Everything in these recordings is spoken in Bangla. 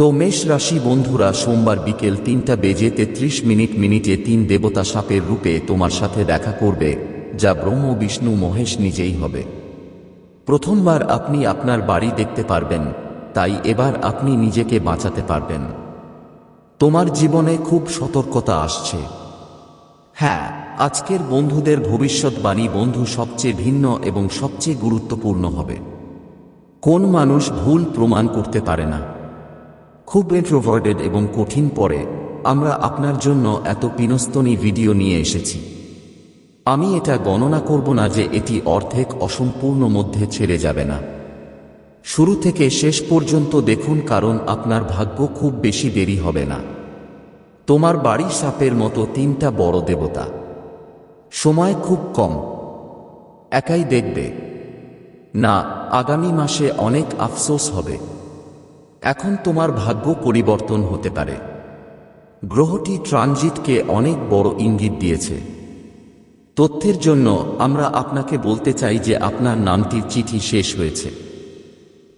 তো মেষ রাশি বন্ধুরা, সোমবার বিকেল তিনটা বেজে তেত্রিশ মিনিট মিনিটে তিন দেবতা সাপের রূপে তোমার সাথে দেখা করবে, যা ব্রহ্ম, বিষ্ণু, মহেশ নিজেই হবে। প্রথমবার আপনি আপনার বাড়ি দেখতে পারবেন, তাই এবার আপনি নিজেকে বাঁচাতে পারবেন। তোমার জীবনে খুব সতর্কতা আসছে। হ্যাঁ আজকের বন্ধুদের ভবিষ্যৎবাণী বন্ধু সবচেয়ে ভিন্ন এবং সবচেয়ে গুরুত্বপূর্ণ হবে। কোন মানুষ ভুল প্রমাণ করতে পারে না। খুব ইন্ট্রোভার্টেড এবং কঠিন পরে, আমরা আপনার জন্য এত পিনস্তনী ভিডিও নিয়ে এসেছি। আমি এটা গণনা করব না যে এটি অর্ধেক অসম্পূর্ণ মধ্যে ছেড়ে যাবে না। শুরু থেকে শেষ পর্যন্ত দেখুন কারণ আপনার ভাগ্য খুব বেশি দেরি হবে না। তোমার বাড়ি সাপের মতো তিনটা বড় দেবতা। সময় খুব কম। একাই দেখবে। না, আগামী মাসে অনেক আফসোস হবে। এখন তোমার ভাগ্য পরিবর্তন হতে পারে। গ্রহটি ট্রানজিটকে অনেক বড় ইঙ্গিত দিয়েছে। তথ্যের জন্য আমরা আপনাকে বলতে চাই যে আপনার নামটির চিঠি শেষ হয়েছে।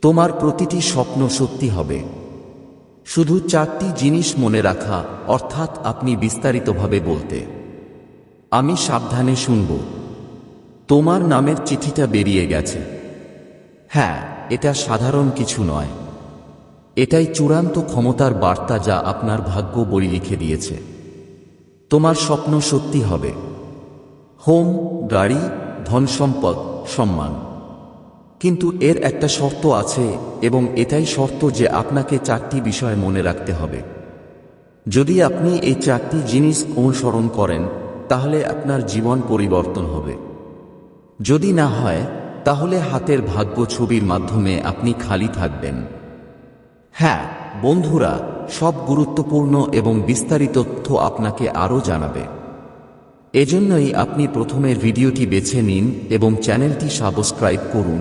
তোমার প্রতিটি স্বপ্ন সত্যি হবে। শুধু চারটি জিনিস মনে রাখা, অর্থাৎ আপনি বিস্তারিতভাবে বলতে। আমি সাবধানে শুনব। তোমার নামের চিঠিটা বেরিয়ে গেছে। হ্যাঁ এটা সাধারণ কিছু নয়। এটাই চূড়ান্ত ক্ষমতার বার্তা যা আপনার ভাগ্য বই লিখে দিয়েছে। তোমার স্বপ্ন সত্যি হবে। হোম, গাড়ি, ধন সম্পদ, সম্মান। কিন্তু এর একটা শর্ত আছে এবং এটাই শর্ত যে আপনাকে চারটি বিষয় মনে রাখতে হবে। যদি আপনি এই চারটি জিনিস অনুসরণ করেন, তাহলে আপনার জীবন পরিবর্তন হবে। যদি না হয়, তাহলে হাতের ভাগ্য ছবির মাধ্যমে আপনি খালি থাকবেন। হ্যাঁ বন্ধুরা, সব গুরুত্বপূর্ণ এবং বিস্তারিত তথ্য আপনাকে আরও জানাবে। এজন্যই আপনি প্রথমে ভিডিওটি বেছে নিন এবং চ্যানেলটি সাবস্ক্রাইব করুন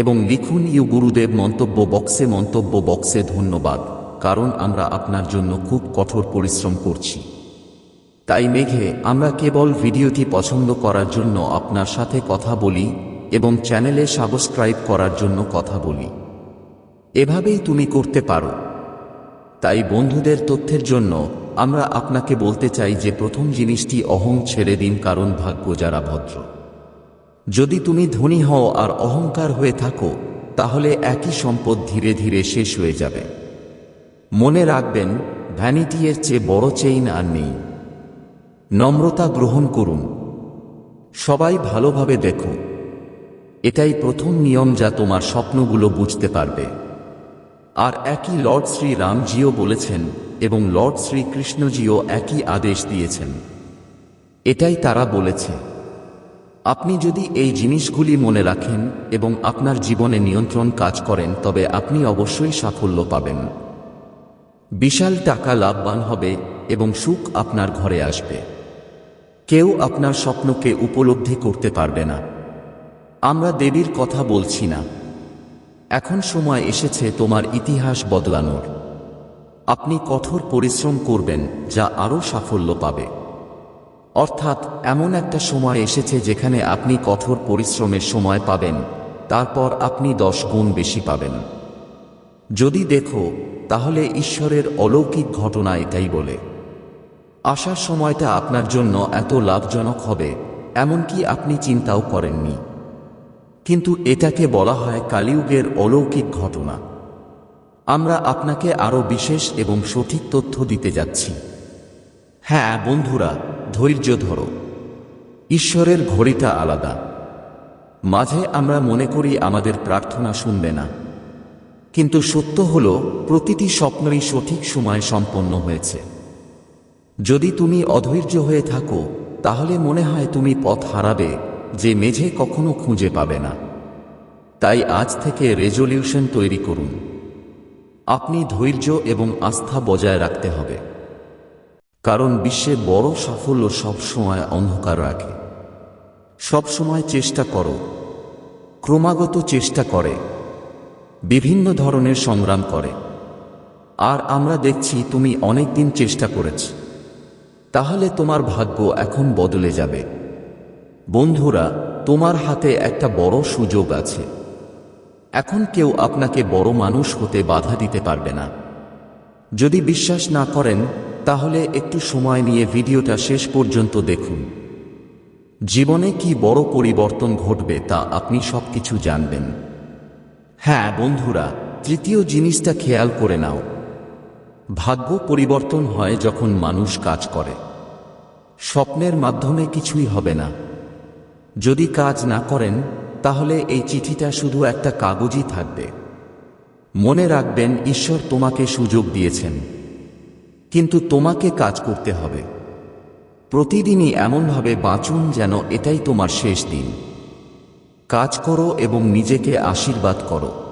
এবং লিখুন ইউ গুরুদেব মন্তব্য বক্সে মন্তব্য বক্সে ধন্যবাদ, কারণ আমরা আপনার জন্য খুব কঠোর পরিশ্রম করছি। তাই মেঘে, আমরা কেবল ভিডিওটি পছন্দ করার জন্য আপনার সাথে কথা বলি এবং চ্যানেলে সাবস্ক্রাইব করার জন্য কথা বলি। এভাবেই তুমি করতে পারো। তাই বন্ধুদের তথ্যের জন্য আমরা আপনাকে বলতে চাই যে প্রথম জিনিসটি অহং ছেড়ে দিন কারণ ভাগ্য যারা ভদ্র। যদি তুমি ধনী হও আর অহংকার হয়ে থাকো, তাহলে একই সম্পদ ধীরে ধীরে শেষ হয়ে যাবে। মনে রাখবেন ভ্যানিটি এর চেয়ে বড় চেইন আর নেই। নম্রতা গ্রহণ করুন। সবাই ভালোভাবে দেখো। এটাই প্রথম নিয়ম যা তোমার স্বপ্নগুলো বুঝতে পারবে। আর একই লর্ড শ্রী রামজিও বলেছেন এবং লর্ড শ্রী কৃষ্ণজিও একই আদেশ দিয়েছেন। এটাই তারা বলেছে। আপনি যদি এই জিনিসগুলি মনে রাখেন এবং আপনার জীবনে নিয়ন্ত্রণ কাজ করেন, তবে আপনি অবশ্যই সাফল্য পাবেন। বিশাল টাকা লাভবান হবে এবং সুখ আপনার ঘরে আসবে। কেউ আপনার স্বপ্নকে উপলব্ধি করতে পারবে না। আমরা দেবীর কথা বলছি না। এখন সময় এসেছে তোমার ইতিহাস বদলানোর। আপনি কঠোর পরিশ্রম করবেন, যা আরও সাফল্য পাবে। অর্থাৎ, এমন একটা সময় এসেছে যেখানে আপনি কঠোর পরিশ্রমের সময় পাবেন, তারপর আপনি দশ গুণ বেশি পাবেন। যদি দেখো, তাহলে ঈশ্বরের অলৌকিক ঘটনা এটাই বলে। আসার সময়টা আপনার জন্য এত লাভজনক হবে, এমনকি আপনি চিন্তাও করেননি। কিন্তু এটাকে বলা হয় কালিযুগের অলৌকিক ঘটনা। আমরা আপনাকে আরও বিশেষ এবং সঠিক তথ্য দিতে যাচ্ছি। হ্যাঁ বন্ধুরা, ধৈর্য ধরো। ঈশ্বরের ঘড়িটা আলাদা। মাঝে আমরা মনে করি আমাদের প্রার্থনা শুনবে না। কিন্তু সত্য হল, প্রতিটি স্বপ্নই সঠিক সময়ে সম্পন্ন হয়েছে। যদি তুমি অধৈর্য হয়ে থাকো, তাহলে মনে হয় তুমি পথ হারাবে। যে মেঝে কখনো খুঁজে পাবে না। তাই আজ থেকে রেজলিউশন তৈরি করুন। আপনি ধৈর্য এবং আস্থা বজায় রাখতে হবে। কারণ বিশ্বে বড় সাফল্য সবসময় অন্ধকার রাখে। সবসময় চেষ্টা করো। ক্রমাগত চেষ্টা করে। বিভিন্ন ধরনের সংগ্রাম করে। আর আমরা দেখছি তুমি অনেক দিন চেষ্টা করেছ। তাহলে তোমার ভাগ্য এখন বদলে যাবে। বন্ধুরা, তোমার হাতে একটা বড় সুযোগ আছে। এখন কেউ আপনাকে বড় মানুষ হতে বাধা দিতে পারবে না। যদি বিশ্বাস না করেন, তাহলে একটু সময় নিয়ে ভিডিওটা শেষ পর্যন্ত দেখুন। জীবনে কি বড় পরিবর্তন ঘটবে তা আপনি সব কিছু জানবেন। হ্যাঁ বন্ধুরা, তৃতীয় জিনিসটা খেয়াল করে নাও। ভাগ্য পরিবর্তন হয় যখন মানুষ কাজ করে। স্বপ্নের মাধ্যমে কিছুই হবে না। যদি কাজ না করেন, তাহলে এই চিঠিটা শুধু একটা কাগজই থাকবে। মনে রাখবেন, ঈশ্বর তোমাকে সুযোগ দিয়েছেন। কিন্তু তোমাকে কাজ করতে হবে। প্রতিদিনই এমনভাবে বাঁচুন যেন এটাই তোমার শেষ দিন। কাজ করো এবং নিজেকে আশীর্বাদ করো।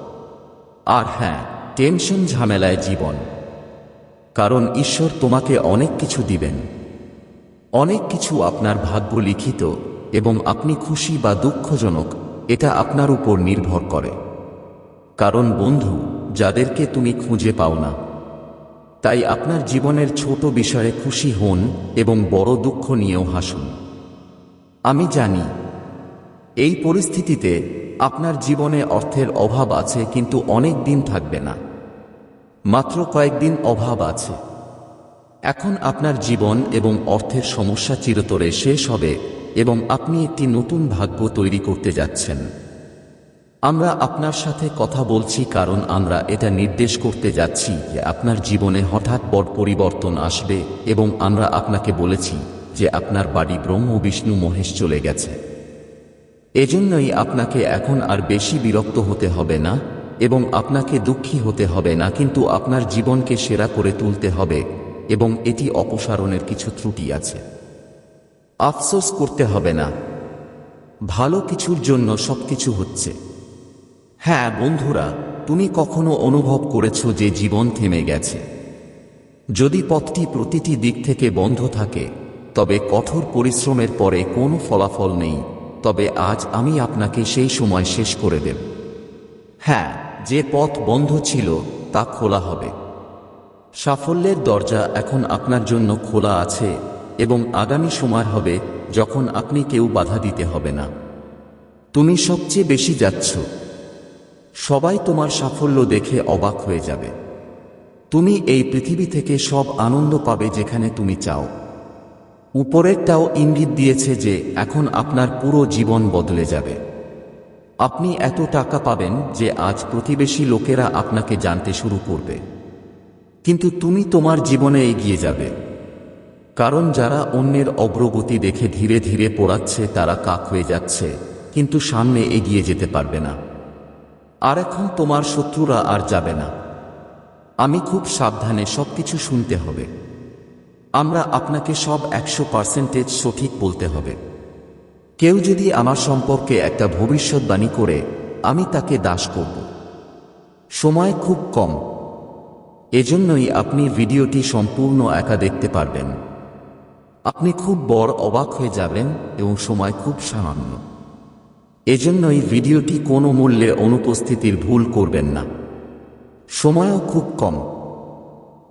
আর হ্যাঁ টেনশন ঝামেলায় জীবন। কারণ ঈশ্বর তোমাকে অনেক কিছু দিবেন। অনেক কিছু আপনার ভাগ্য লিখিত। এবং আপনি খুশি বা দুঃখজনক, এটা আপনার উপর নির্ভর করে। কারণ বন্ধু, যাদেরকে তুমি খুঁজে পাও না, তাই আপনার জীবনের ছোট বিষয়ে খুশি হন এবং বড় দুঃখ নিয়েও হাসুন। আমি জানি, এই পরিস্থিতিতে আপনার জীবনে অর্থের অভাব আছে কিন্তু অনেক দিন থাকবে না। মাত্র কয়েকদিন অভাব আছে। এখন আপনার জীবন এবং অর্থের সমস্যা চিরতরে শেষ হবে। এবং আপনি একটি নতুন ভাগ্য তৈরি করতে যাচ্ছেন। আমরা আপনার সাথে কথা বলছি কারণ আমরা এটা নির্দেশ করতে যাচ্ছি যে আপনার জীবনে হঠাৎ বড় পরিবর্তন আসবে এবং আমরা আপনাকে বলেছি যে আপনার বাড়ি ব্রহ্ম, বিষ্ণু, মহেশ চলে গেছে। এজন্যই আপনাকে এখন আর বেশি বিরক্ত হতে হবে না এবং আপনাকে দুঃখী হতে হবে না, কিন্তু আপনার জীবনকে সেরা করে তুলতে হবে এবং এটি অপসারণের কিছু ত্রুটি আছে। আফসোস করতে হবে না। ভালো কিছুর জন্য সবকিছু হচ্ছে। হ্যাঁ বন্ধুরা, তুমি কখনো অনুভব করেছ যে জীবন থেমে গেছে। যদি পথটি প্রতিটি দিক থেকে বন্ধ থাকে, তবে কঠোর পরিশ্রমের পরে কোনো ফলাফল নেই। তবে আজ আমি আপনাকে সেই সময় শেষ করে দেব। হ্যাঁ যে পথ বন্ধ ছিল, তা খোলা হবে। সাফল্যের দরজা এখন আপনার জন্য খোলা আছে। এবং আগামী সময় হবে যখন আপনি কেউ বাধা দিতে হবে না। তুমি সবচেয়ে বেশি যাচ্ছ। সবাই তোমার সাফল্য দেখে অবাক হয়ে যাবে। তুমি এই পৃথিবী থেকে সব আনন্দ পাবে যেখানে তুমি চাও। উপরেরটাও ইঙ্গিত দিয়েছে যে এখন আপনার পুরো জীবন বদলে যাবে। আপনি এত টাকা পাবেন যে আজ প্রতিবেশী লোকেরা আপনাকে জানতে শুরু করবে। কিন্তু তুমি তোমার জীবনে এগিয়ে যাবে। কারণ যারা অন্যের অগ্রগতি দেখে ধীরে ধীরে পড়াচ্ছে, তারা কাক হয়ে যাচ্ছে। কিন্তু সামনে এগিয়ে যেতে পারবে না। আর এখন তোমার শত্রুরা আর যাবে না। আমি খুব সাবধানে সবকিছু শুনতে হবে। আমরা আপনাকে সব একশো পার্সেন্টেজ সঠিক বলতে হবে। কেউ যদি আমার সম্পর্কে একটা ভবিষ্যৎবাণী করে, আমি তাকে দাস করব। সময় খুব কম। এজন্যই আপনি ভিডিওটি সম্পূর্ণ একা দেখতে পারবেন। আপনি খুব বড় অবাক হয়ে যাবেন এবং সময় খুব সামান্য। এজন্যই ভিডিওটি কোনো মূল্যে অনুপস্থিতির ভুল করবেন না। সময়ও খুব কম।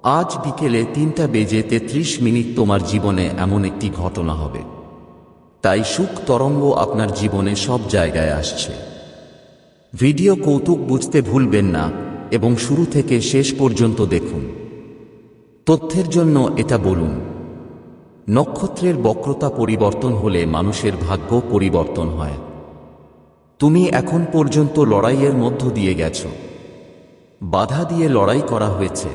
আজ বিকেলে তিনটা বেজে তেত্রিশ মিনিট তোমার জীবনে এমন একটি ঘটনা হবে। তাই সুখ তরঙ্গ আপনার জীবনে সব জায়গায় আসছে। ভিডিও কৌতুক বুঝতে ভুলবেন না এবং শুরু থেকে শেষ পর্যন্ত দেখুন। তথ্যের জন্য এটা বলুন। নক্ষত্রের বক্রতা পরিবর্তন হলে মানুষের ভাগ্য পরিবর্তন হয়। তুমি এখন পর্যন্ত লড়াইয়ের মধ্য দিয়ে গেছ। বাধা দিয়ে লড়াই করা হয়েছে।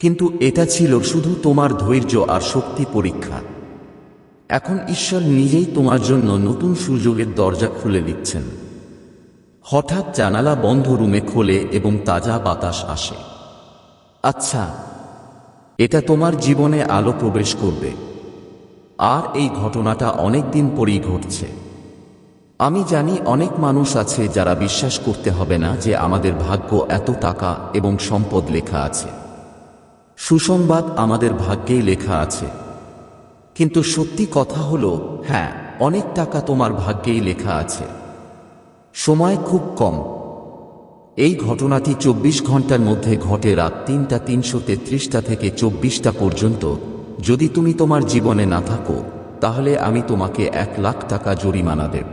কিন্তু এটা ছিল শুধু তোমার ধৈর্য আর শক্তি পরীক্ষা। এখন ঈশ্বর নিজেই তোমার জন্য নতুন সুযোগের দরজা খুলে দিচ্ছেন। হঠাৎ জানালা বন্ধ রুমে খোলে এবং তাজা বাতাস আসে। আচ্ছা এটা তোমার জীবনে আলো প্রবেশ করবে। আর এই ঘটনাটা অনেক দিন পরেই ঘটছে। আমি জানি অনেক মানুষ আছে যারা বিশ্বাস করতে হবে না যে আমাদের ভাগ্য এত টাকা এবং সম্পদ লেখা আছে। সুসংবাদ আমাদের ভাগ্যেই লেখা আছে। কিন্তু সত্যি কথা হলো হ্যাঁ অনেক টাকা তোমার ভাগ্যেই লেখা আছে। সময় খুব কম। এই ঘটনাটি চব্বিশ ঘণ্টার মধ্যে ঘটে রাত তিনটা তিনশো তেত্রিশটা থেকে চব্বিশটা পর্যন্ত। যদি তুমি তোমার জীবনে না থাকো, তাহলে আমি তোমাকে এক লাখ টাকা জরিমানা দেব।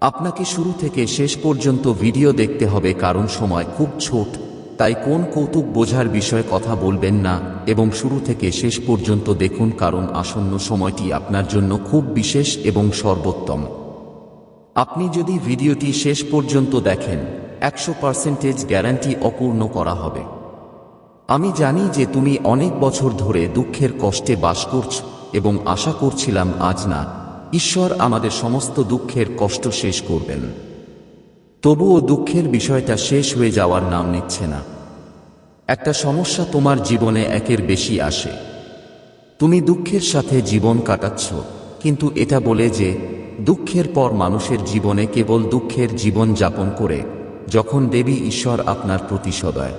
আপনাকে শুরু থেকে শেষ পর্যন্ত ভিডিও দেখতে হবে কারণ সময় খুব ছোট, তাই কোন কৌতুক বোঝার বিষয়ে কথা বলবেন না এবং শুরু থেকে শেষ পর্যন্ত দেখুন কারণ আসন্ন সময়টি আপনার জন্য খুব বিশেষ এবং সর্বোত্তম। আপনি যদি ভিডিওটি শেষ পর্যন্ত দেখেন একশো পার্সেন্টেজ গ্যারান্টি অপূর্ণ করা হবে। আমি জানি যে তুমি অনেক বছর ধরে দুঃখের কষ্টে বাস করছ এবং আশা করছিলাম আজ না। ঈশ্বর আমাদের সমস্ত দুঃখের কষ্ট শেষ করবেন। তবুও দুঃখের বিষয়টা শেষ হয়ে যাওয়ার নাম নিচ্ছে না। একটা সমস্যা তোমার জীবনে একের বেশি আসে। তুমি দুঃখের সাথে জীবন কাটাচ্ছ, কিন্তু এটা বলে যে দুঃখের পর মানুষের জীবনে কেবল দুঃখের জীবন যাপন করে যখন দেবী ঈশ্বর আপনার প্রতিশোধয়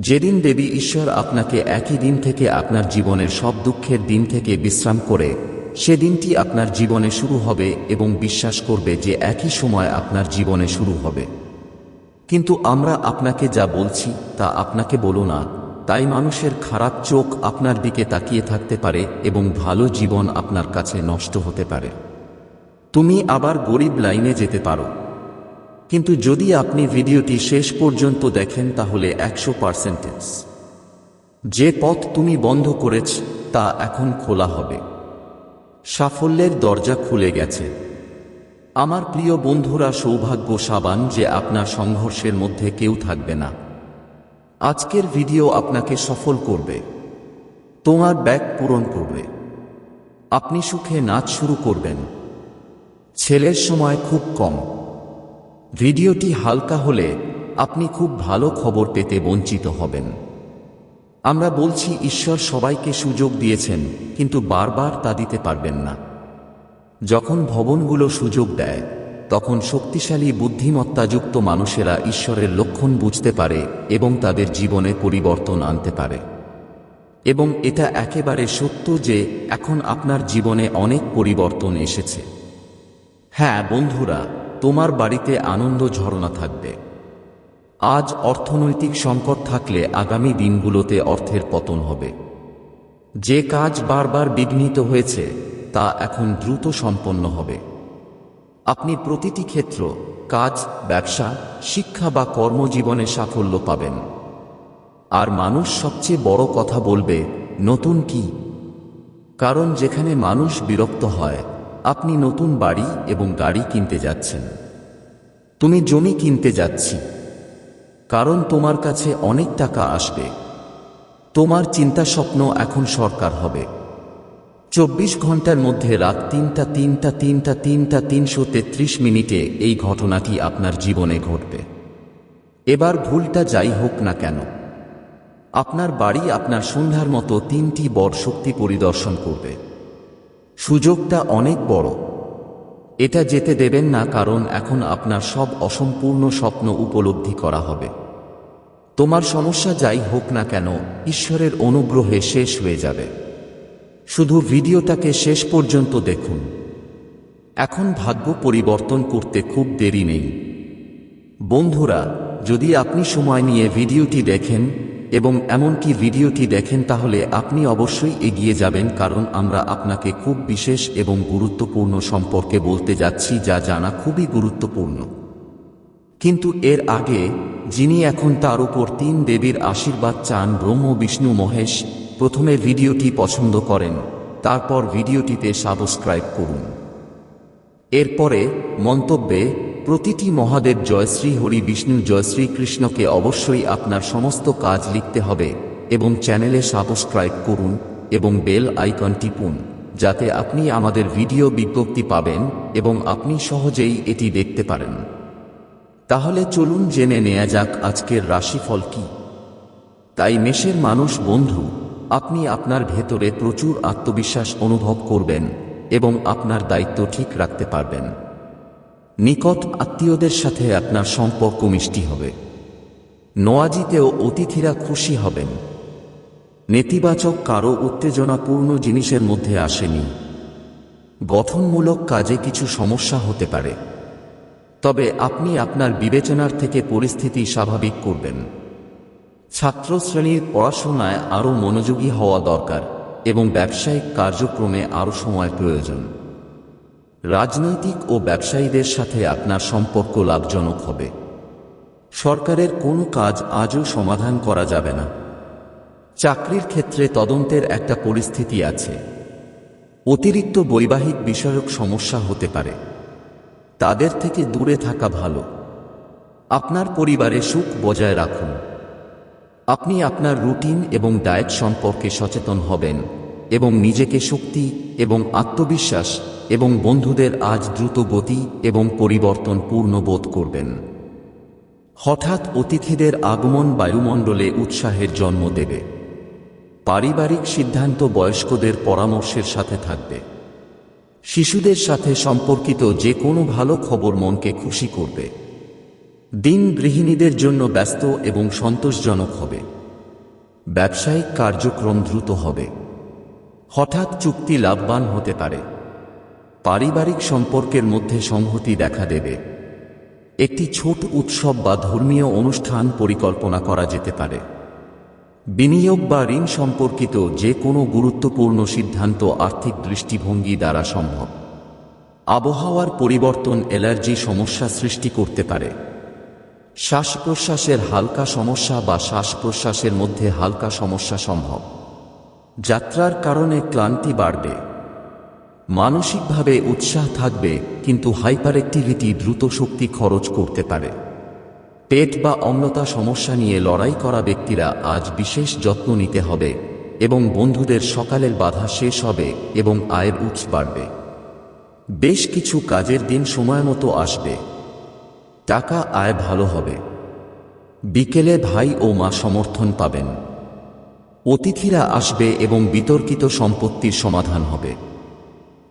যেদিন দেবী ঈশ্বর আপনাকে একই দিন থেকে আপনার জীবনের সব দুঃখের দিন থেকে বিশ্রাম করে, সেদিনটি আপনার জীবনে শুরু হবে এবং বিশ্বাস করবে যে একই সময় আপনার জীবনে শুরু হবে। কিন্তু আমরা আপনাকে যা বলছি, তা আপনাকে বলো না, তাই মানুষের খারাপ চোখ আপনার দিকে তাকিয়ে থাকতে পারে এবং ভালো জীবন আপনার কাছে নষ্ট হতে পারে। তুমি আবার গরিব লাইনে যেতে পারো। কিন্তু যদি আপনি ভিডিওটি শেষ পর্যন্ত দেখেন তাহলে একশো পার্সেন্টেজ। যে পথ তুমি বন্ধ করেছ, তা এখন খোলা হবে। সাফল্যের দরজা খুলে গেছে। আমার প্রিয় বন্ধুরা, সৌভাগ্য সাবান যে আপনার সংঘর্ষের মধ্যে কেউ থাকবে না। আজকের ভিডিও আপনাকে সফল করবে। তোমার ব্যাগ পূরণ করবে। আপনি সুখে নাচ শুরু করবেন। ছেলের সময় খুব কম। ভিডিওটি হালকা হলে আপনি খুব ভালো খবর পেতে বঞ্চিত হবেন। আমরা বলছি, ঈশ্বর সবাইকে সুযোগ দিয়েছেন, কিন্তু বারবার তা দিতে পারবেন না। যখন ভবনগুলো সুযোগ দেয়, তখন শক্তিশালী বুদ্ধিমত্তাযুক্ত মানুষেরা ঈশ্বরের লক্ষণ বুঝতে পারে এবং তাদের জীবনে পরিবর্তন আনতে পারে। এবং এটা একেবারে সত্য যে এখন আপনার জীবনে অনেক পরিবর্তন এসেছে। হ্যাঁ বন্ধুরা তোমার বাড়িতে আনন্দ ঝরনা থাকবে। আজ অর্থনৈতিক সংকট থাকলে আগামী দিনগুলোতে অর্থের পতন হবে। যে কাজ বারবার বিঘ্নিত হয়েছে, তা এখন দ্রুত সম্পন্ন হবে। আপনি প্রতিটি ক্ষেত্র, কাজ, ব্যবসা, শিক্ষা বা কর্মজীবনে সাফল্য পাবেন। আর মানুষ সবচেয়ে বড় কথা বলবে, নতুন কি? কারণ যেখানে মানুষ বিরক্ত হয় আপনি নতুন বাড়ি এবং গাড়ি কিনতে যাচ্ছেন। তুমি জমি কিনতে যাচ্ছি। কারণ তোমার কাছে অনেক টাকা আসবে। তোমার চিন্তা স্বপ্ন এখন সরকার হবে। চব্বিশ ঘণ্টার মধ্যে রাত তিনটা তিনটা তিনটা তিনটা, তিনশো তেত্রিশ মিনিটে এই ঘটনাটি আপনার জীবনে ঘটবে। এবার ভুলটা যাই হোক না কেন। আপনার বাড়ি আপনার সন্ধ্যার মতো তিনটি বড় শক্তি পরিদর্শন করবে। সুযোগটা অনেক বড়। এটা যেতে দেবেন না কারণ এখন আপনার সব অসম্পূর্ণ স্বপ্ন উপলব্ধি করা হবে। তোমার সমস্যা যাই হোক না কেন, ঈশ্বরের অনুগ্রহে শেষ হয়ে যাবে। শুধু ভিডিওটাকে শেষ পর্যন্ত দেখুন। এখন ভাগ্য পরিবর্তন করতে খুব দেরি নেই। বন্ধুরা, যদি আপনি সময় নিয়ে ভিডিওটি দেখেন এবং এমনকি ভিডিওটি দেখেন তাহলে আপনি অবশ্যই এগিয়ে যাবেন কারণ আমরা আপনাকে খুব বিশেষ এবং গুরুত্বপূর্ণ সম্পর্কে বলতে যাচ্ছি যা জানা খুবই গুরুত্বপূর্ণ। কিন্তু এর আগে, যিনি এখন তার উপর তিন দেবীর আশীর্বাদ চান ব্রহ্ম, বিষ্ণু, মহেশ, প্রথমে ভিডিওটি পছন্দ করেন, তারপর ভিডিওটিতে সাবস্ক্রাইব করুন। এরপরে মন্তব্যে প্রতিটি মহাদেব জয়শ্রী হরি বিষ্ণু জয়শ্রী কৃষ্ণকে অবশ্যই আপনার সমস্ত কাজ লিখতে হবে এবং চ্যানেলে সাবস্ক্রাইব করুন এবং বেল আইকন টিপুন, যাতে আপনি আমাদের ভিডিও বিজ্ঞপ্তি পাবেন এবং আপনি সহজেই এটি দেখতে পারেন। তাহলে চলুন জেনে নেয়া যাক আজকের রাশিফল কি। তাই মেষের মানুষ, বন্ধু, আপনি আপনার ভেতরে প্রচুর আত্মবিশ্বাস অনুভব করবেন এবং আপনার দায়িত্ব ঠিক রাখতে পারবেন। নিকট আত্মীয়দের সাথে আপনার সম্পর্ক মিষ্টি হবে। নোয়াজিতেও অতিথিরা খুশি হবেন। নেতিবাচক কারও উত্তেজনাপূর্ণ জিনিসের মধ্যে আসেনি। গঠনমূলক কাজে কিছু সমস্যা হতে পারে। তবে আপনি আপনার বিবেচনার থেকে পরিস্থিতি স্বাভাবিক করবেন। ছাত্রশ্রেণীর পড়াশোনায় আরও মনোযোগী হওয়া দরকার এবং ব্যবসায়িক কার্যক্রমে আরও সময় প্রয়োজন। রাজনৈতিক ও ব্যবসায়ীদের সাথে আপনার সম্পর্ক লাভজনক হবে। সরকারের কোনো কাজ আজও সমাধান করা যাবে না। চাকরির ক্ষেত্রে তদন্তের একটা পরিস্থিতি আছে। অতিরিক্ত বৈবাহিক বিষয়ক সমস্যা হতে পারে। তাদের থেকে দূরে থাকা ভালো। আপনার পরিবারে সুখ বজায় রাখুন। আপনি আপনার রুটিন এবং ডায়েট সম্পর্কে সচেতন হবেন। এবং নিজেকে শক্তি এবং আত্মবিশ্বাস এবং বন্ধুদের আজ দ্রুত গতি এবং পরিবর্তন পূর্ণ বোধ করবেন। হঠাৎ অতিথিদের আগমন বায়ুমণ্ডলে উৎসাহের জন্ম দেবে। পারিবারিক সিদ্ধান্ত বয়স্কদের পরামর্শের সাথে থাকবে। শিশুদের সাথে সম্পর্কিত যে কোনো ভালো খবর মনকে খুশি করবে। দিন গৃহিণীদের জন্য ব্যস্ত এবং সন্তোষজনক হবে। ব্যবসায়িক কার্যক্রম দ্রুত হবে। হঠাৎ চুক্তি লাভবান হতে পারে। পারিবারিক সম্পর্কের মধ্যে সংহতি দেখা দেবে। একটি ছোট উৎসব বা ধর্মীয় অনুষ্ঠান পরিকল্পনা করা যেতে পারে। বিনিয়োগ বা ঋণ সম্পর্কিত যে কোনো গুরুত্বপূর্ণ সিদ্ধান্ত আর্থিক দৃষ্টিভঙ্গি দ্বারা সম্ভব। আবহাওয়ার পরিবর্তন অ্যালার্জি সমস্যা সৃষ্টি করতে পারে। শ্বাস প্রশ্বাসের হালকা সমস্যা বা শ্বাস প্রশ্বাসের মধ্যে হালকা সমস্যা সম্ভব। যাত্রার কারণে ক্লান্তি বাড়বে। মানসিকভাবে উৎসাহ থাকবে, কিন্তু হাইপার অ্যাক্টিভিটি দ্রুত শক্তি খরচ করতে পারে। পেট বা অম্লতা সমস্যা নিয়ে লড়াই করা ব্যক্তিরা আজ বিশেষ যত্ন নিতে হবে এবং বন্ধুদের সকালের বাধা শেষ হবে এবং আয়ের উৎস বাড়বে। বেশ কিছু কাজের দিন সময় মতো আসবে। টাকা আয় ভালো হবে। বিকেলে ভাই ও মা সমর্থন পাবেন। অতিথিরা আসবে এবং বিতর্কিত সম্পত্তির সমাধান হবে।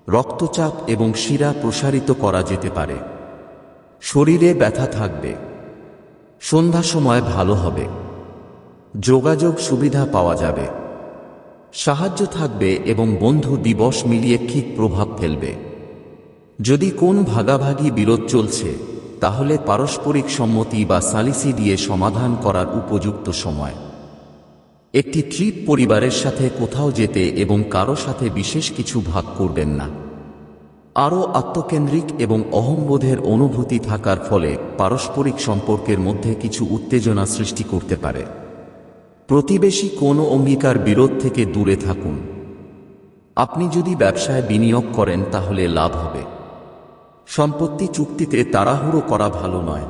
রক্তচাপ এবং শিরা প্রসারিত করা যেতে পারে। শরীরে ব্যথা থাকবে। সন্ধ্যা সময় ভালো হবে। যোগাযোগ সুবিধা পাওয়া যাবে। সাহায্য থাকবে এবং বন্ধু দিবস মিলিয়ে ঠিক প্রভাব ফেলবে। যদি কোন ভাগাভাগি বিরোধ চলছে, তাহলে পারস্পরিক সম্মতি বা সালিসি দিয়ে সমাধান করার উপযুক্ত সময়। একটি ট্রিপ পরিবারের সাথে কোথাও যেতে এবং কারও সাথে বিশেষ কিছু ভাগ করবেন না। আরও আত্মকেন্দ্রিক এবং অহংবোধের অনুভূতি থাকার ফলে পারস্পরিক সম্পর্কের মধ্যে কিছু উত্তেজনা সৃষ্টি করতে পারে। প্রতিবেশী কোনো অঙ্গীকার বিরোধ থেকে দূরে থাকুন। আপনি যদি ব্যবসায় বিনিয়োগ করেন তাহলে লাভ হবে। সম্পত্তি চুক্তিতে তাড়াহুড়ো করা ভালো নয়।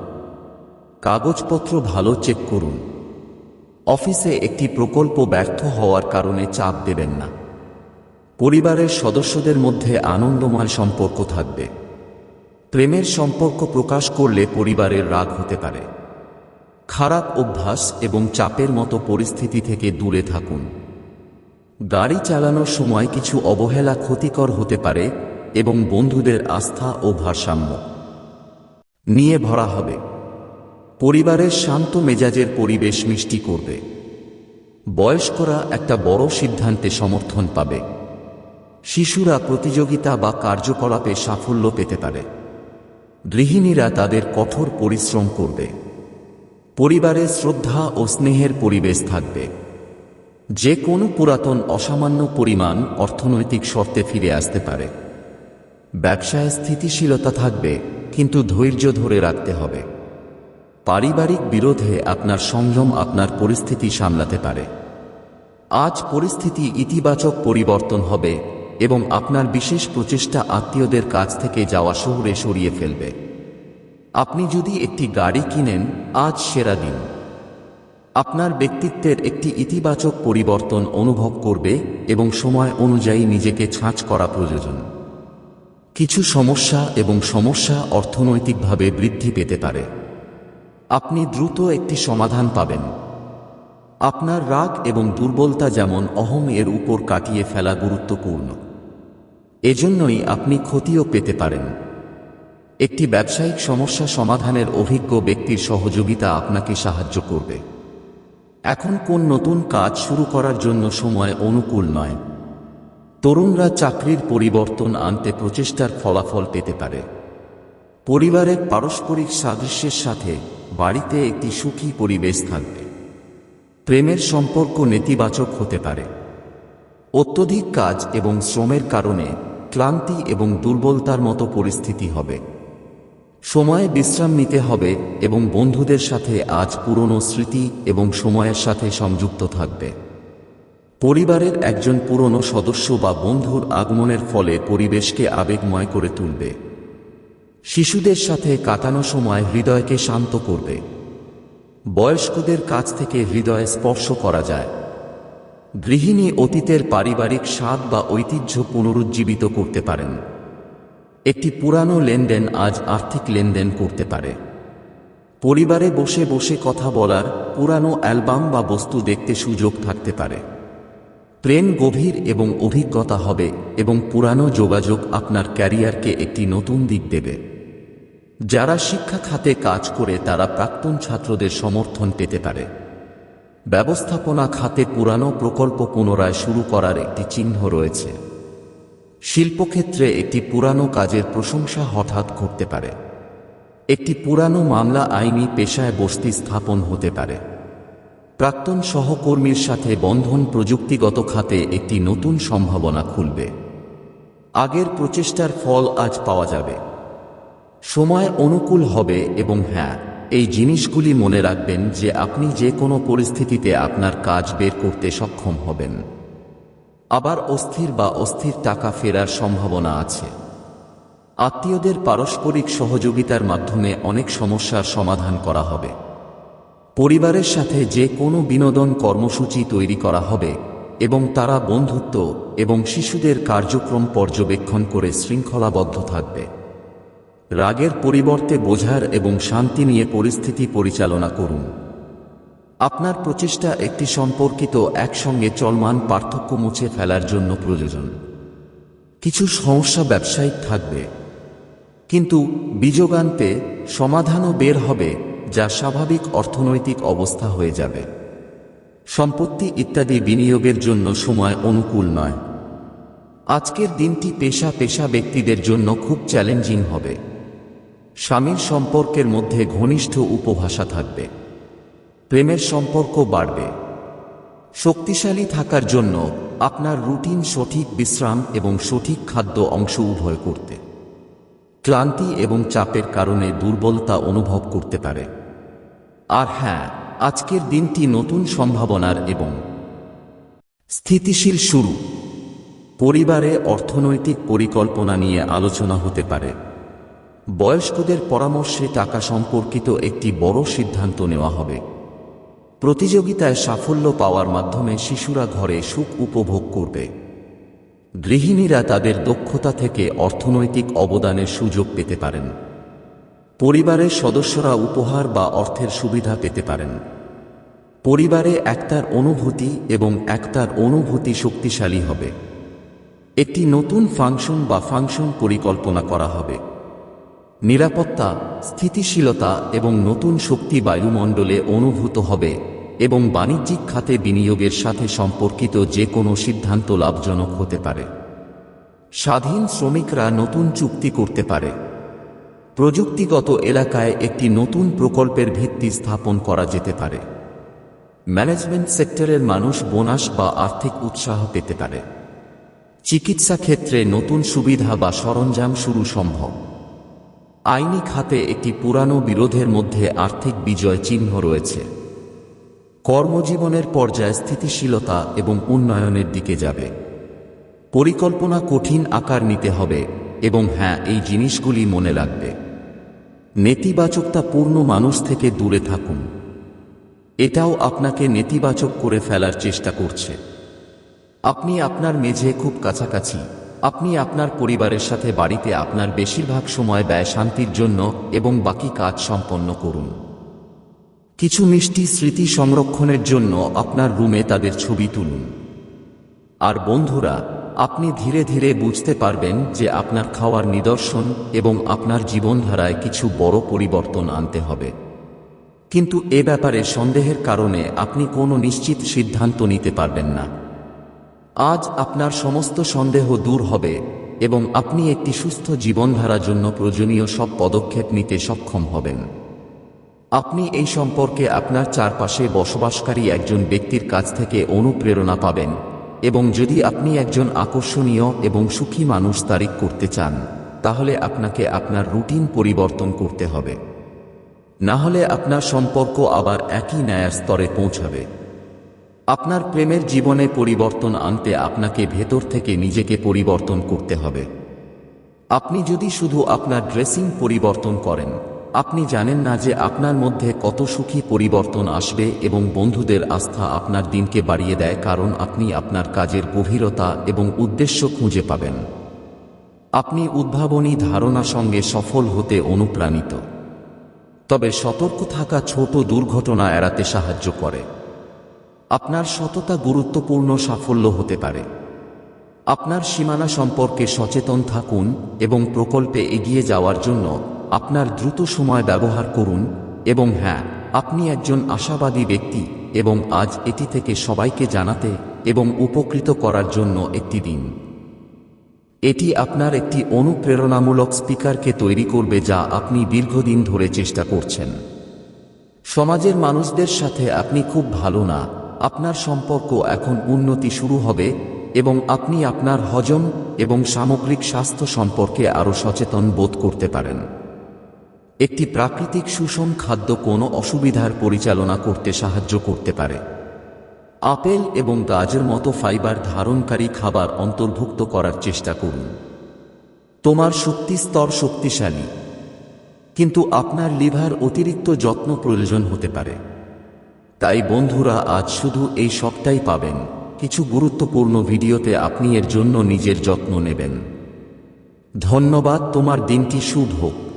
কাগজপত্র ভালো চেক করুন। অফিসে একটি প্রকল্প ব্যর্থ হওয়ার কারণে চাপ দেবেন না। পরিবারের সদস্যদের মধ্যে আনন্দময় সম্পর্ক থাকবে। প্রেমের সম্পর্ক প্রকাশ করলে পরিবারের রাগ হতে পারে। খারাপ অভ্যাস এবং চাপের মতো পরিস্থিতি থেকে দূরে থাকুন। গাড়ি চালানোর সময় কিছু অবহেলা ক্ষতিকর হতে পারে এবং বন্ধুদের আস্থা ও ভারসাম্য নিয়ে ভরা হবে। পরিবারের শান্ত মেজাজের পরিবেশ মিষ্টি করবে। বয়স্করা একটা বড় সিদ্ধান্তে সমর্থন পাবে। শিশুরা প্রতিযোগিতা বা কার্যকলাপে সাফল্য পেতে পারে। গৃহিণীরা তাদের কঠোর পরিশ্রম করবে। পরিবারে শ্রদ্ধা ও স্নেহের পরিবেশ থাকবে। যে কোনো পুরাতন অসামান্য পরিমাণ অর্থনৈতিক শর্তে ফিরে আসতে পারে। ব্যবসায় স্থিতিশীলতা থাকবে, কিন্তু ধৈর্য ধরে রাখতে হবে। পারিবারিক বিরোধে আপনার সংযম আপনার পরিস্থিতি সামলাতে পারে। আজ পরিস্থিতি ইতিবাচক পরিবর্তন হবে এবং আপনার বিশেষ প্রচেষ্টা আত্মীয়দের কাছ থেকে যাওয়া শহরে সরিয়ে ফেলবে। আপনি যদি একটি গাড়ি কিনেন, আজ সেরা দিন। আপনার ব্যক্তিত্বের একটি ইতিবাচক পরিবর্তন অনুভব করবে এবং সময় অনুযায়ী নিজেকে ছাঁচ করা প্রয়োজন। কিছু সমস্যা এবং সমস্যা অর্থনৈতিকভাবে বৃদ্ধি পেতে পারে। আপনি দ্রুত একটি সমাধান পাবেন। আপনার রাগ এবং দুর্বলতা যেমন অহং এর উপর কাটিয়ে ফেলা গুরুত্বপূর্ণ। এজন্যই আপনি ক্ষতিও পেতে পারেন। একটি ব্যবসায়িক সমস্যা সমাধানের অভিজ্ঞ ব্যক্তির সহযোগিতা আপনাকে সাহায্য করবে। এখন কোন নতুন কাজ শুরু করার জন্য সময় অনুকূল নয়। তরুণরা চাকরির পরিবর্তন আনতে প্রচেষ্টার ফলাফল পেতে পারে। পরিবারের পারস্পরিক সাদৃশ্যের সাথে বাড়িতে একটি সুখী পরিবেশ থাকবে। প্রেমের সম্পর্ক নেতিবাচক হতে পারে। অত্যধিক কাজ এবং শ্রমের কারণে ক্লান্তি এবং দুর্বলতার মতো পরিস্থিতি হবে। সময়ে বিশ্রাম নিতে হবে এবং বন্ধুদের সাথে আজ পুরনো স্মৃতি এবং সময়ের সাথে সংযুক্ত থাকবে। পরিবারের একজন পুরনো সদস্য বা বন্ধুর আগমনের ফলে পরিবেশকে আবেগময় করে তুলবে। শিশুদের সাথে কাটানো সময় হৃদয়কে শান্ত করবে। বয়স্কদের কাছ থেকে হৃদয়ে স্পর্শ করা যায়। গৃহিণী অতীতের পারিবারিক স্বাদ বা ঐতিহ্য পুনরুজ্জীবিত করতে পারেন। একটি পুরানো লেনদেন আজ আর্থিক লেনদেন করতে পারে। পরিবারে বসে বসে কথা বলার পুরানো অ্যালবাম বা বস্তু দেখতে সুযোগ থাকতে পারে। প্রেম গভীর এবং অভিজ্ঞতা হবে এবং পুরানো যোগাযোগ আপনার ক্যারিয়ারকে একটি নতুন দিক দেবে। যারা শিক্ষা খাতে কাজ করে তারা প্রাক্তন ছাত্রদের সমর্থন পেতে পারে। ব্যবস্থাপনা খাতে পুরানো প্রকল্প পুনরায় শুরু করার একটি চিহ্ন রয়েছে। শিল্পক্ষেত্রে একটি পুরানো কাজের প্রশংসা হঠাৎ ঘটতে পারে। একটি পুরানো মামলা আইনি পেশায় বস্তি স্থাপন হতে পারে। প্রাক্তন সহকর্মীর সাথে বন্ধন প্রযুক্তিগত খাতে একটি নতুন সম্ভাবনা খুলবে। আগের প্রচেষ্টার ফল আজ পাওয়া যাবে। সময় অনুকূল হবে এবং হ্যাঁ এই জিনিসগুলি মনে রাখবেন যে আপনি যে কোনো পরিস্থিতিতে আপনার কাজ বের করতে সক্ষম হবেন। আবার অস্থির বা অস্থির টাকা ফেরার সম্ভাবনা আছে। আত্মীয়দের পারস্পরিক সহযোগিতার মাধ্যমে অনেক সমস্যার সমাধান করা হবে। পরিবারের সাথে যে কোনো বিনোদন কর্মসূচি তৈরি করা হবে এবং তারা বন্ধুত্ব এবং শিশুদের কার্যক্রম পর্যবেক্ষণ করে শৃঙ্খলাবদ্ধ থাকবে। রাগের পরিবর্তে বোঝার এবং শান্তি নিয়ে পরিস্থিতি পরিচালনা করুন। আপনার প্রচেষ্টা একটি সম্পর্কিত একসঙ্গে চলমান পার্থক্য মুছে ফেলার জন্য প্রয়োজন। কিছু সমস্যা ব্যবসায়িক থাকবে, কিন্তু বীজগান্তে সমাধানও বের হবে যা স্বাভাবিক অর্থনৈতিক অবস্থা হয়ে যাবে। সম্পত্তি ইত্যাদি বিনিয়োগের জন্য সময় অনুকূল নয়। আজকের দিনটি পেশা পেশা ব্যক্তিদের জন্য খুব চ্যালেঞ্জিং হবে। স্বামীর সম্পর্কের মধ্যে ঘনিষ্ঠ উপভাষা থাকবে। প্রেমের সম্পর্ক বাড়বে। শক্তিশালী থাকার জন্য আপনার রুটিন সঠিক বিশ্রাম এবং সঠিক খাদ্য অংশ উভয় করতে। ক্লান্তি এবং চাপের কারণে দুর্বলতা অনুভব করতে পারে। আর হ্যাঁ আজকের দিনটি নতুন সম্ভাবনার এবং স্থিতিশীল শুরু। পরিবারে অর্থনৈতিক পরিকল্পনা নিয়ে আলোচনা হতে পারে। বয়স্কদের পরামর্শে টাকা সম্পর্কিত একটি বড় সিদ্ধান্ত নেওয়া হবে। প্রতিযোগিতায় সাফল্য পাওয়ার মাধ্যমে শিশুরা ঘরে সুখ উপভোগ করবে। গৃহিণীরা তাদের দক্ষতা থেকে অর্থনৈতিক অবদানের সুযোগ পেতে পারেন। পরিবারের সদস্যরা উপহার বা অর্থের সুবিধা পেতে পারেন। পরিবারে একতার অনুভূতি এবং একতার অনুভূতি শক্তিশালী হবে। একটি নতুন ফাংশন বা ফাংশন পরিকল্পনা করা হবে। নিরাপত্তা, স্থিতিশীলতা এবং নতুন শক্তি বায়ুমণ্ডলে অনুভূত হবে এবং বাণিজ্যিক খাতে বিনিয়োগের সাথে সম্পর্কিত যে কোনো সিদ্ধান্ত লাভজনক হতে পারে। স্বাধীন শ্রমিকরা নতুন চুক্তি করতে পারে। প্রযুক্তিগত এলাকায় একটি নতুন প্রকল্পের ভিত্তি স্থাপন করা যেতে পারে। ম্যানেজমেন্ট সেক্টরের মানুষ বোনাস বা আর্থিক উৎসাহ পেতে পারে। চিকিৎসা ক্ষেত্রে নতুন সুবিধা বা সরঞ্জাম শুরু সম্ভব। আইনি খাতে একটি পুরানো বিরোধের মধ্যে আর্থিক বিজয় চিহ্ন রয়েছে। কর্মজীবনের পর্যায়ে স্থিতিশীলতা এবং উন্নয়নের দিকে যাবে। পরিকল্পনা কঠিন আকার নিতে হবে এবং হ্যাঁ এই জিনিসগুলি মনে রাখবে। নেতিবাচকতা পূর্ণ মানুষ থেকে দূরে থাকুন। এটাও আপনাকে নেতিবাচক করে ফেলার চেষ্টা করছে। আপনি আপনার মেঝে খুব কাছাকাছি। আপনি আপনার পরিবারের সাথে বাড়িতে আপনার বেশিরভাগ সময় ব্যয় শান্তির জন্য এবং বাকি কাজ সম্পন্ন করুন। কিছু মিষ্টি স্মৃতি সংরক্ষণের জন্য আপনার রুমে তাদের ছবি তুলুন। আর বন্ধুরা, আপনি ধীরে ধীরে বুঝতে পারবেন যে আপনার খাওয়ার নিদর্শন এবং আপনার জীবনধারায় কিছু বড় পরিবর্তন আনতে হবে। কিন্তু এ ব্যাপারে সন্দেহের কারণে আপনি কোনো নিশ্চিত সিদ্ধান্ত নিতে পারবেন না। আজ আপনার সমস্ত সন্দেহ দূর হবে এবং আপনি একটি সুস্থ জীবনধারার জন্য প্রয়োজনীয় সব পদক্ষেপ নিতে সক্ষম হবেন। আপনি এই সম্পর্কে আপনার চারপাশে বসবাসকারী একজন ব্যক্তির কাছ থেকে অনুপ্রেরণা পাবেন এবং যদি আপনি একজন আকর্ষণীয় এবং সুখী মানুষ তারিখ করতে চান, তাহলে আপনাকে আপনার রুটিন পরিবর্তন করতে হবে। না হলে আপনার সম্পর্ক আবার একই ন্যায়ের স্তরে পৌঁছাবে। আপনার প্রেমের জীবনে পরিবর্তন আনতে আপনাকে ভেতর থেকে নিজেকে পরিবর্তন করতে হবে। আপনি যদি শুধু আপনার ড্রেসিং পরিবর্তন করেন, আপনি জানেন না যে আপনার মধ্যে কত সুখী পরিবর্তন আসবে এবং বন্ধুদের আস্থা আপনার দিনকে বাড়িয়ে দেয় কারণ আপনি আপনার কাজের গভীরতা এবং উদ্দেশ্য খুঁজে পাবেন। আপনি উদ্ভাবনী ধারণা সঙ্গে সফল হতে অনুপ্রাণিত। তবে সতর্ক থাকা ছোট দুর্ঘটনা এড়াতে সাহায্য করে। আপনার সততা গুরুত্বপূর্ণ সাফল্য হতে পারে। আপনার সীমানা সম্পর্কে সচেতন থাকুন এবং প্রকল্পে এগিয়ে যাওয়ার জন্য আপনার দ্রুত সময় ব্যবহার করুন এবং হ্যাঁ আপনি একজন আশাবাদী ব্যক্তি এবং আজ এটি থেকে সবাইকে জানাতে এবং উপকৃত করার জন্য একটি দিন। এটি আপনার একটি অনুপ্রেরণামূলক স্পিকারকে তৈরি করবে যা আপনি দীর্ঘদিন ধরে চেষ্টা করছেন। সমাজের মানুষদের সাথে আপনি খুব ভালো না আপনার সম্পর্ক এখন উন্নতি শুরু হবে এবং আপনি আপনার হজম এবং সামগ্রিক স্বাস্থ্য সম্পর্কে আরও সচেতন বোধ করতে পারেন। একটি প্রাকৃতিক সুষম খাদ্য কোনো অসুবিধার পরিচালনা করতে সাহায্য করতে পারে। আপেল এবং গাজের মতো ফাইবার ধারণকারী খাবার অন্তর্ভুক্ত করার চেষ্টা করুন। তোমার শক্তি স্তর শক্তিশালী, কিন্তু আপনার লিভার অতিরিক্ত যত্ন প্রয়োজন হতে পারে। তাই বন্ধুরা আজ শুধু এই সবটাই পাবেন। কিছু গুরুত্বপূর্ণ ভিডিওতে আপনি এর জন্য নিজের যত্ন নেবেন। ধন্যবাদ, তোমার দিনটি শুভ হোক।